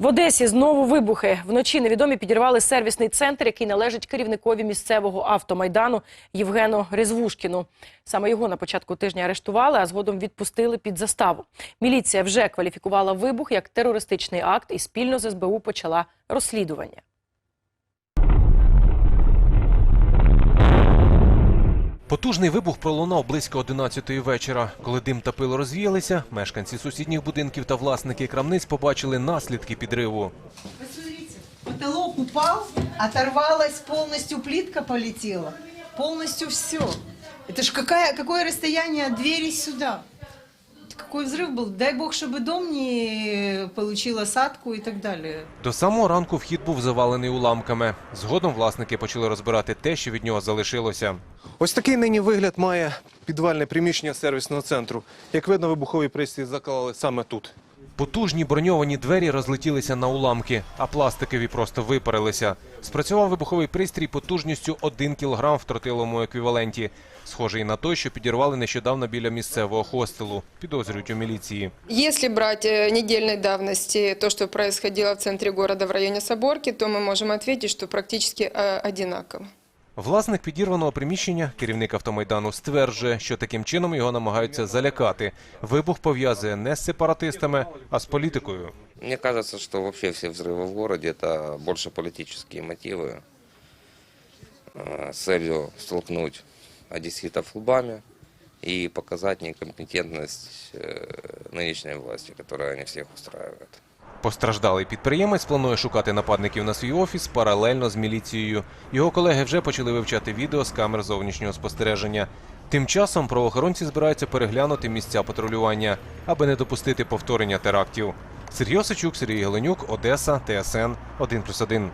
В Одесі знову вибухи. Вночі невідомі підірвали сервісний центр, який належить керівникові місцевого автомайдану Євгену Резвушкіну. Саме його на початку тижня арештували, а згодом відпустили під заставу. Міліція вже кваліфікувала вибух як терористичний акт і спільно з СБУ почала розслідування. Потужний вибух пролунав близько 11-ї вечора. Коли дим та пил розвіялися, мешканці сусідніх будинків та власники крамниць побачили наслідки підриву. Потолок упал, оторвалась повністю плітка полетіла, повністю все. Це ж какая, розстояння от двери сюда? Какой взрыв был? Дай бог, чтобы дом не получил осадку и так далее. До самого ранку вхід був завалений уламками. Згодом власники почали розбирати те, що від нього залишилося. Ось такий нині вигляд має підвальне приміщення сервісного центру. Як видно, вибуховий пристрій заклали саме тут. Потужні броньовані двері розлетілися на уламки, а пластикові просто випарилися. Спрацював вибуховий пристрій потужністю 1 кг в тротиловому еквіваленті. Схожий на той, що підірвали нещодавно біля місцевого хостелу. Підозрюють у міліції. Если брать э, недельной давности то, что происходило в центре города в районе Соборки, то мы можем ответить, что практически э, одинаково. Власник підірваного приміщення, керівник автомайдану, стверджує, що таким чином його намагаються залякати. Вибух пов'язує не з сепаратистами, а з політикою. Мне кажется, что вообще все взрывы в городе это больше политические мотивы э, с целью столкнуть одесситов лбами и показать некомпетентность э, нынешней власти, которая не всех устраивает. Постраждалий підприємець планує шукати нападників на свій офіс паралельно з міліцією. Його колеги вже почали вивчати відео з камер зовнішнього спостереження. Тим часом правоохоронці збираються переглянути місця патрулювання, аби не допустити повторення терактів. Сергій Осичук, Сергій Галенюк, Одеса, ТСН 1+,1.